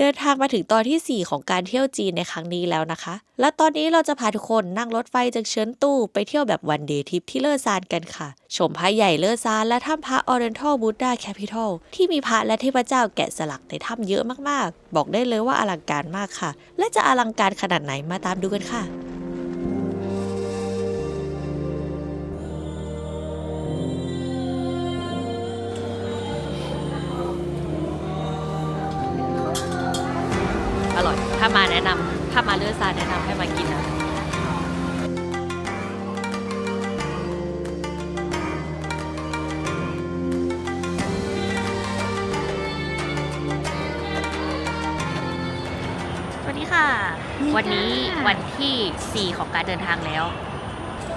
เดินทางมาถึงตอนที่ 4 ของการเที่ยวจีนในครั้งนี้แล้วนะคะ และตอนนี้เราจะพาทุกคนนั่งรถไฟจากเฉินตู้ไปเที่ยวแบบวันเดย์ทริปที่เลอซานกันค่ะ ชมพระใหญ่เลอซานและถ้ำพระออเรนทัลบูดาแคปิทอลที่มีพระและเทพเจ้าแกะสลักในถ้ำเยอะมากๆ บอกได้เลยว่าอลังการมากค่ะ และจะอลังการขนาดไหนมาตามดูกันค่ะ นะนำถ้ามาเลือดซานแนะนำให้มากินนะสวัสดีค่ะสวัวันสดีนี้ค่ะวันที่ 4 ของการเดินทางแล้ว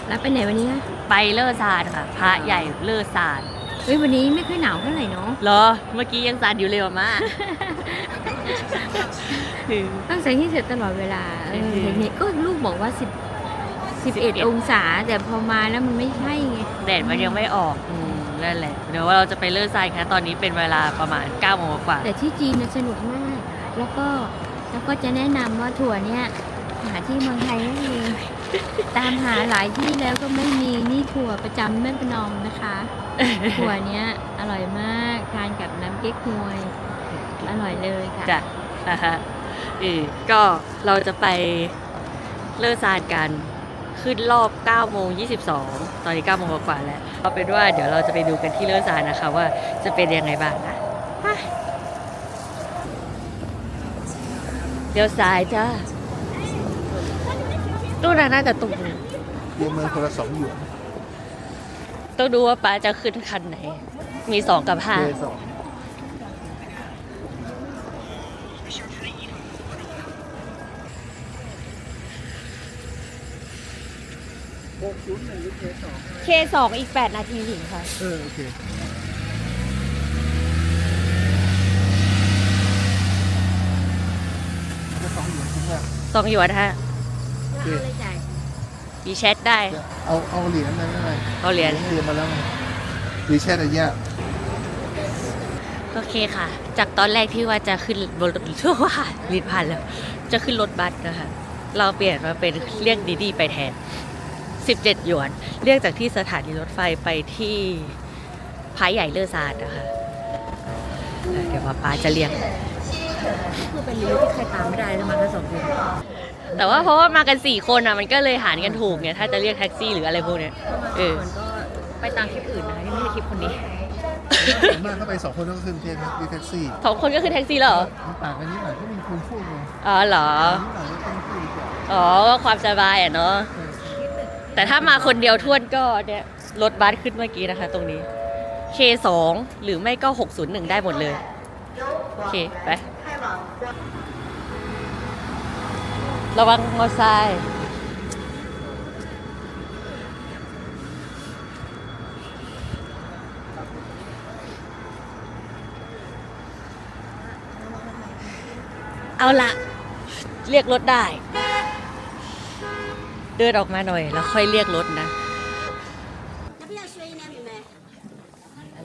แล้วไปไหนวันนี้อะไปเลอซานค่ะ พระใหญ่เลอซานเฮ้ยวันนี้ไม่ค่อยหนาวเท่าไหร่เนาะเหรอ เมื่อกี้ยังซานอยู่เลยมาก ต้องใส่ที่เสร็จตลอดเวลาเอออืมเห็นเห็นก็ลูกบอกว่าสิบสิบเอ็ด11 องศา แต่พอมาแล้วมันไม่ใช่ไง แดดมันยังไม่ออกอืมนั่นแหละ เดี๋ยวว่าเราจะไปเลอซานค่ะตอนนี้เป็นเวลาประมาณ9โมงกว่า แต่ที่จีนน่ะสนุกมาก แล้วก็แล้วก็จะแนะนำว่าถั่วเนี้ยหาที่เมืองไทยไม่มี ตามหาหลายที่แล้วก็ไม่มีนี่ถั่วประจำแม่ประนอมนะคะ ถั่วเนี้ยอร่อยมากทานกับน้ำเก๊กฮวย อร่อยเลยค่ะ จ้ะอ่าฮะ เออก็เราจะไปเลิกซานกันขึ้นรอบ9โมง22 ตอนนี้9โมงกว่าแล้วเอาเป็นว่าเดี๋ยวเราจะไปดูกันที่เลิกซานนะคะว่าจะเป็นยังไงบ้างนะไปเดี๋ยวซ้ายจ้าตู้นั้นน่าจะตรงนี้รวมเงินคนละสองหยวนต้องดูว่าป้าจะขึ้นคันไหน มีสองกับห้าเจสอง เคสองอีก 8 นาทีถึงค่ะ เออโอเคก็สองหยวนคุ้มมากสองหยวนฮะ โอเคเลยจ่ายมีแชทได้เอาเอาเหรียญนั้นไม่เป็นไรเอาเหรียญเรียนมาแล้วไงรีแชทระยะโอเคค่ะ จากตอนแรกที่ว่าจะขึ้นบนรถชั่วว่าลินพันแล้ว จะขึ้นรถบัสนะคะ เราเปลี่ยนมาเป็นเรียกดีดีไปแทน 17 หยวน เรียกจากที่สถานีรถไฟไปที่พายใหญ่เลอซานนะคะเออเดี๋ยวป้าป๊าจะเรียกคือเป็นลิวที่ใครตามไม่ได้แล้วมาแค่สองคนแต่ว่าเพราะว่ามากัน 4 คนอะมันก็เลยหารกันถูกไงถ้าจะเรียกแท็กซี่หรืออะไรพวกเนี้ยเออก็ไปตามคลิปอื่นนะคะที่ไม่ใช่คลิปคนนี้ส่วนมากก็ไปสองคนก็ขึ้นเทนรีแท็กซี่สองคนก็คือแท็กซี่แล้วเหรอมันต่างกันนิดหน่อยก็มีคนพูดไงอ๋อเหรอนิดหน่อยก็ต้องพูดดีกว่าอ๋อก็ความสบายอะเนาะเออ แต่ถ้ามาคนเดียวท้วนก็เนี่ยรถบัสขึ้นเมื่อกี้นะคะ ตรงนี้ K2 หรือไม่ก็ 601 ได้หมดเลย โอเค ไป ระวังมอไซค์เอาละเรียกรถได้ เดินออกมาหน่อย แล้วค่อยเรียกรถนะ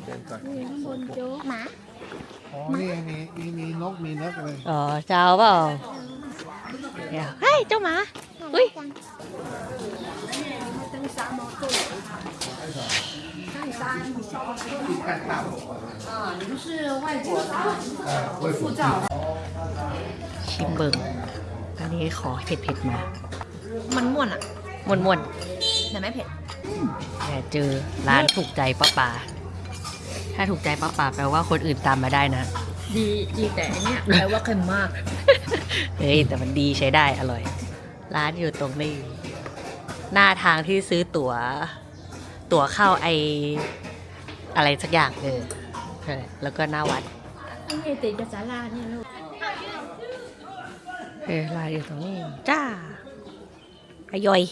เดินก่อนข้างบนโจ๊กหมาอ๋อนี่มีมีมีนกมีนกเลยอ๋อเจ้าเปล่าเดี๋ยวเฮ้ยเจ้าหมาอุ้ยชิมเบิงอันนี้ขอเผ็ดๆมา มันม่วนอะมวนมวนแต่ไม่เผ็ดๆแต่เจอร้านถูกใจป้าป่าถ้าถูกใจป้าป่าแปลว่าคนอื่นตามมาได้นะ ดีดีแต่อันเนี้ยแปลว่าเค็มมาก เฮ้ยแต่มันดีใช้ได้อร่อย ร้านอยู่ตรงนี้ หน้าทางที่ซื้อตั๋ว ตั๋วเข้าไออะไรสักอย่างเออใช่แล้วก็หน้าวัดอันนี้ติดกับศาลาเนี่ยลูกเออร้านอยู่ตรงนี้ จ้า อย่อย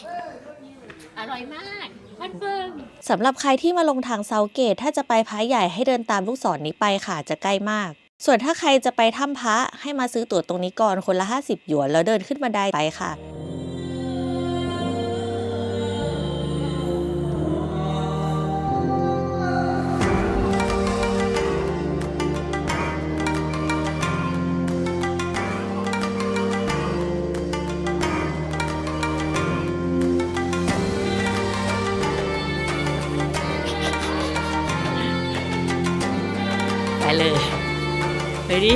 อร่อยมากคอนเฟิร์มสำหรับใครที่มาลงทางเซาเกต ถ้าจะไปพระใหญ่ให้เดินตามลูกศรนนี้ไปค่ะจะใกล้มาก ส่วนถ้าใครจะไปถ้ำพระให้มาซื้อตั๋วตรงนี้ก่อนคนละ 50 หยวน แล้วเดินขึ้นบันไดไปค่ะ ไปดิ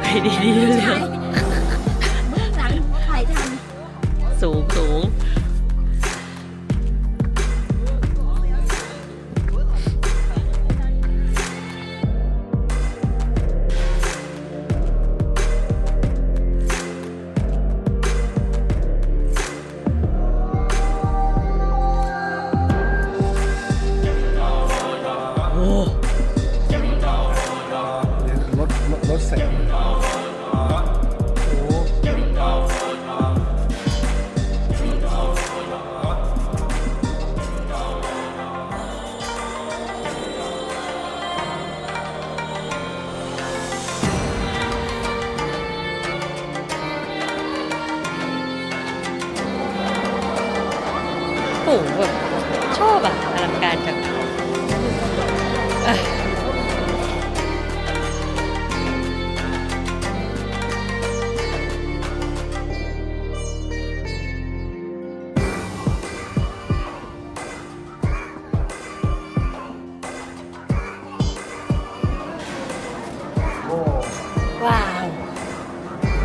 ไปดีดีเรื่อ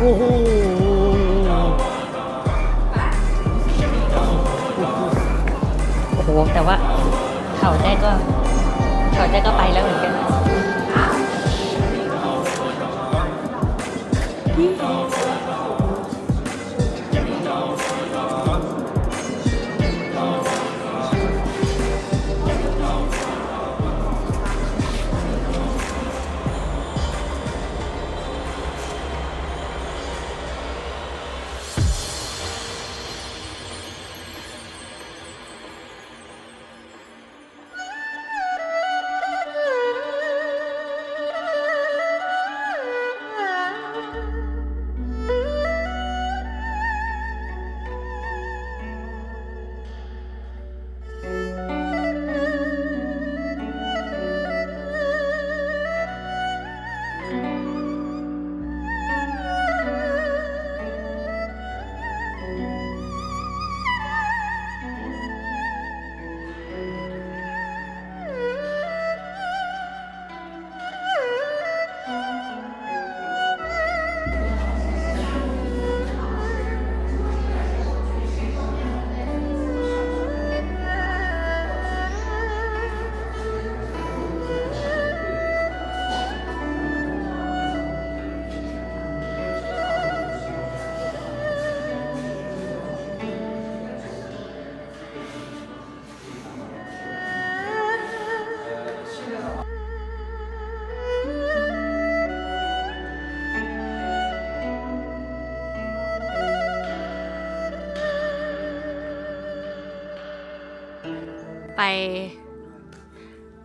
โอ้โหโอ้โห แต่ว่าเขาแจ้ก็เขาแจ้ก็ไปแล้วเหมือนกัน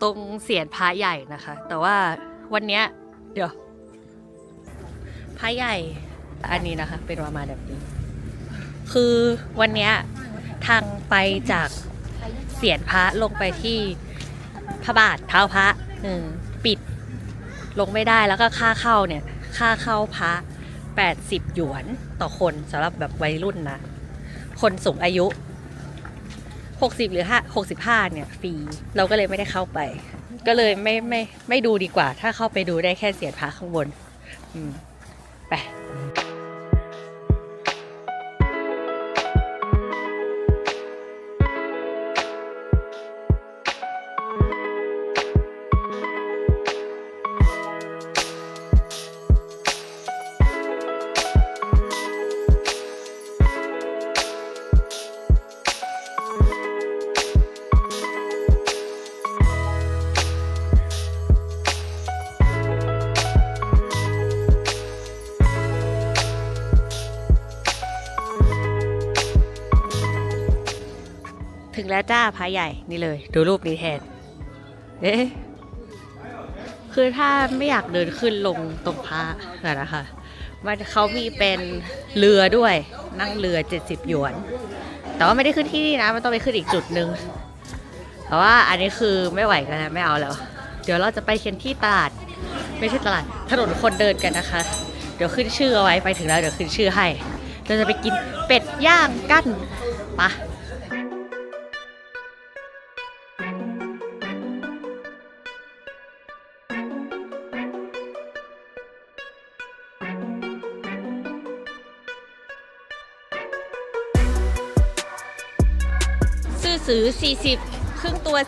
ตรงเสียนพระใหญ่นะคะ แต่ว่าวันเนี้ยเดี๋ยวพระใหญ่อันนี้นะคะ เป็นประมาณแบบนี้ คือวันเนี้ยทางไปจากเสียนพระลงไปที่พระบาทเท้าพระอืมปิดลงไม่ได้แล้วก็ค่าเข้าเนี่ย ค่าเข้าพระ 80 หยวนต่อคนสำหรับแบบวัยรุ่นนะ คนสูงอายุ 60 หรือ5 65เนี่ยฟรีเราก็เลยไม่ได้เข้าไป ก็เลยไม่ไม่ไม่ดูดีกว่า ถ้าเข้าไปดูได้แค่เสียดพระข้างบน อืมไป แล้วจ้าพระใหญ่นี่เลย ดูรูปนี้แทนเอ๊ะคือถ้าไม่อยากเดินขึ้นลงตรงพระนะคะมันเขามีเป็นเรือด้วย นั่งเรือ 70 หยวน แต่ว่าไม่ได้ขึ้นที่นี่นะ มันต้องไปขึ้นอีกจุดหนึ่งแต่ว่าอันนี้คือไม่ไหวกันแล้วไม่เอาแล้ว เดี๋ยวเราจะไปเคนที่ตลาด ไม่ใช่ตลาด ถนนคนเดินกันนะคะ เดี๋ยวขึ้นชื่อเอาไว้ไปถึงแล้วเดี๋ยวขึ้นชื่อให้ เราจะไปกินเป็ดย่างกันไปะ สือ 40 ครึ่งตัว 40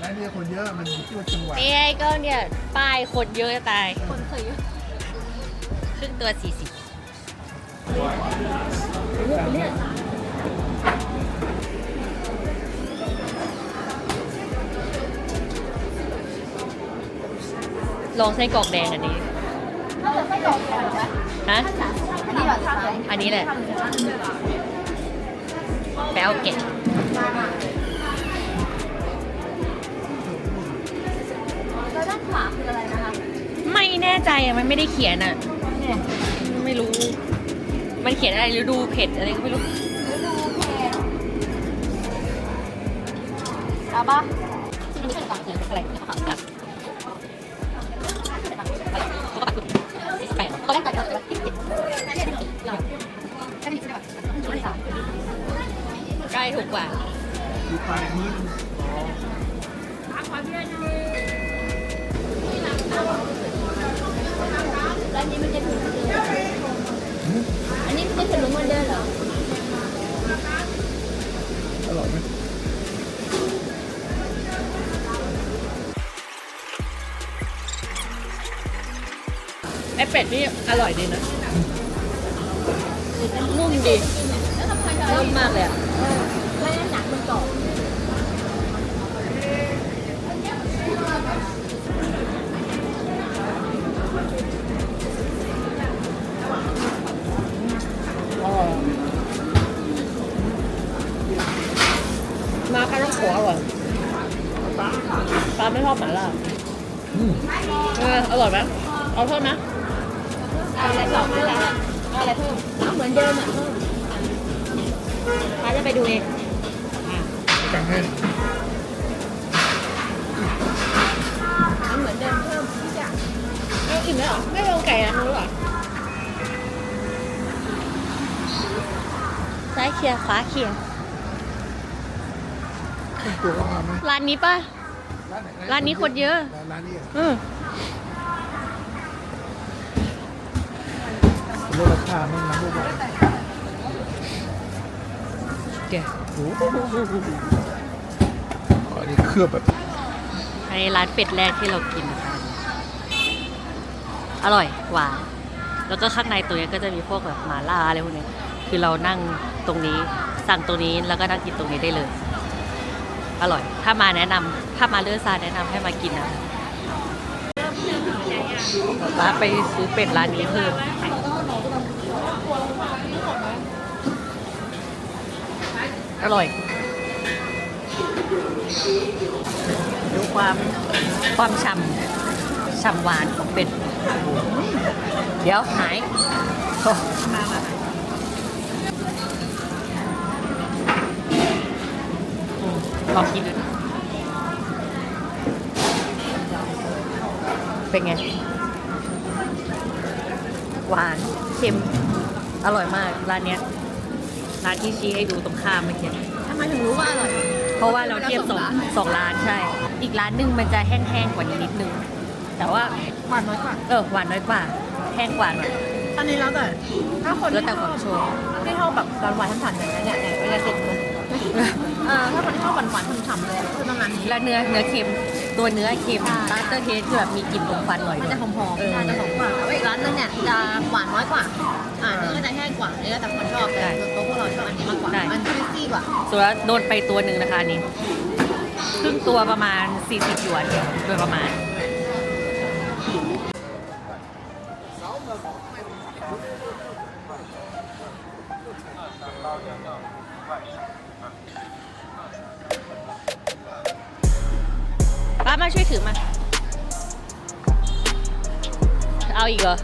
และเนี่ยคนเยอะมันอยู่ที่ว่าจังหวะนี่ไงก็เนี่ยป้ายคนเยอะจะตาย คนซื้อครึ่งตัว 40ลองไส้กรอกแดงอันนี้ ฮะอันนี้แหละแปลวเก็ดไม่แน่ใจอะ มันไม่ได้เขียนอะ ไม่รู้ มันเขียนอะไรฤดูเผ็ดอะไรก็ไม่รู้เอาปะอะไรครับ แปดตอนแรกตัดใกล้ถูกกว่าดูไปมืดอันนี้มันจะถูกอันนี้ไม่ใช่ขนมวันเดินเหรอ ไอเป็ดนี่อร่อยดีนะนุ่มดีนุ่มมากเลยอะไม่ได้หนักมันกรอบมาปลาต้องขัวอร่อยปลาไม่ชอบหมาล่าเอออร่อยไหม เอาเพิ่มไหมเอาอะไรกรอบไม่แล้วเอาอะไรเพิ่มเอาเหมือนเดิมอะเพิ่มปลาจะไปดูเองจังให้เอาเหมือนเดิมเพิ่มทุกอย่างเอาอิ่มแล้วเหรอไม่ลงไก่นะนู้นหรอซ้ายเคลียร์ขวาเคลียร์ขึ้นตัวก็มาไหมร้านนี้ป่ะร้านนี้คนเยอะร้านนี้อะอื มลดราคาไม่งั้นไม่บอกโอ้โหอันนี้เคลือบแบบอันนี้ร้านเป็ดแรกที่เรากินนะคะ อร่อยหวานแล้วก็ข้างในตัวนี้ก็จะมีพวกแบบหมาล่าอะไรพวกนี้ คือเรานั่งตรงนี้สั่งตรงนี้แล้วก็นั่งกินตรงนี้ได้เลย อร่อย ถ้ามาแนะนำถ้ามาเลือซาแนะนำให้มากินนะป้าไปซื้อเป็ดร้านนี้เพิ่ม อร่อย ดูความความฉ่ำฉ่ำหวานของเป็ด เดี๋ยวหายลองกินดูเป็นไง หวาน เค็ม อร่อยมาก ร้านเนี้ย ร้านที่ชี้ให้ดูตรงข้ามเมื่อกี้ทำไมถึงรู้ว่าอร่อย เพราะว่าเราเทียบสองสองร้านใช่ อีกร้านหนึงมันจะแห้งๆกว่านี้นิดนึง แต่ว่าหวานน้อยกว่าเออหวานน้อยกว่า แห้งกว่าหน่อย อันนี้แล้วแต่ถ้าคนแล้วแต่ความชอบที่ชอบแบบหวานหวานๆฉ่ำๆอย่างนี้เนี่ยเนี่ยเวลาเสร็จเลยเออถ้าคนที่ชอบหวานหวานๆฉ่ำๆเลยคือประมาณนี้แล้วเนื้อเนื้อเค็ม ตัวเนื้อเค็มใช่ลาเตอร์เทสคือแบบมีกลิ่นลมควันหน่อยมันจะหอมเออๆจะหอมกว่าแต่ว่าอีกร้านนึงเนี่ยจะหวานน้อยกว่า อ่าเนื้อก็จะแห้งกว่าเนื้อแต่คนชอบแต่ตัวพวกเราชอบอันนี้มากกว่า มันคริสปี้กว่า ส่วนแล้วโดนไปตัวหนึ่งนะคะอันนี้ครึ่งตัวประมาณ 40หยวนโดยประมาณป้า มาช่วยถือมา เอาอีกเหรอ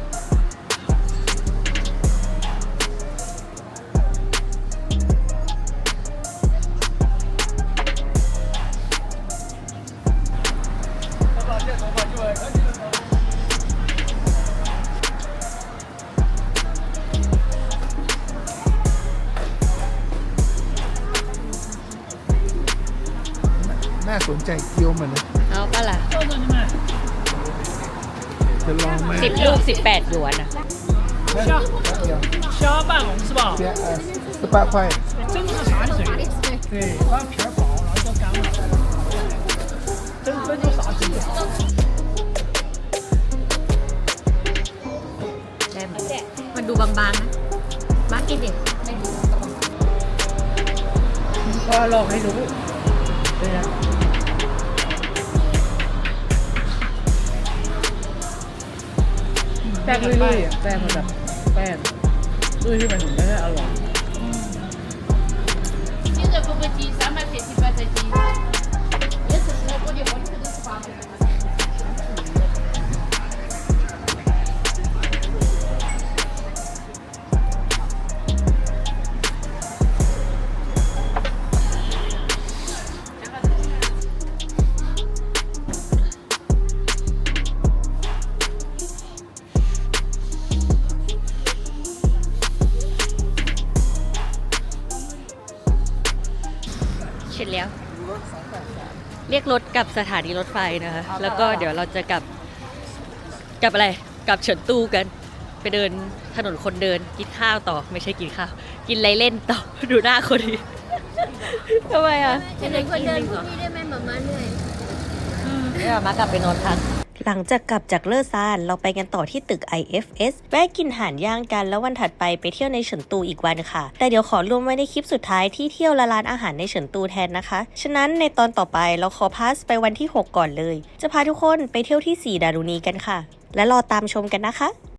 น่าสนใจเกี๊ยวมันนะเอา ปะล่ะ จะลองไหม สิบลูกสิบแปดหยวนอ่ะ 虾半笼是吧？先呃十八块，蒸是啥水？对，它皮儿薄，然后就干了。蒸蒸就啥水？ ได้ไหมมันดูบางๆนะมากินดิ ก็ลองให้รู้ แป้งมันแบบแป้งด้วยที่มันถึงได้อร่อย กรถกลับสถานีรถไฟนะคะ แล้วก็เดี๋ยวเราจะกลับกลับอะไรกลับเฉินตูกัน ไปเดินถนนคนเดินกินข้าวต่อไม่ใช่กินข้าว กินอะไรเล่นต่อดูหน้าคนดีทำไมอะจะเดินคนเดินพวกนี้ได้ไหมหมามาเหนื่อยเดี๋ยวมากลับไปนอนพัก หลังจากกลับจากเลอซาน เราไปกันต่อที่ตึก IFS แวะกินอาหารย่างกันแล้ววันถัดไปไปเที่ยวในเฉินตูอีกวันค่ะ แต่เดี๋ยวขอรวมไว้ในคลิปสุดท้ายที่เที่ยวละลานอาหารในเฉินตูแทนนะคะ ฉะนั้นในตอนต่อไปเราขอพาสไปวันที่ 6 ก่อนเลย จะพาทุกคนไปเที่ยวที่4ดารุณีกันค่ะ และรอตามชมกันนะคะ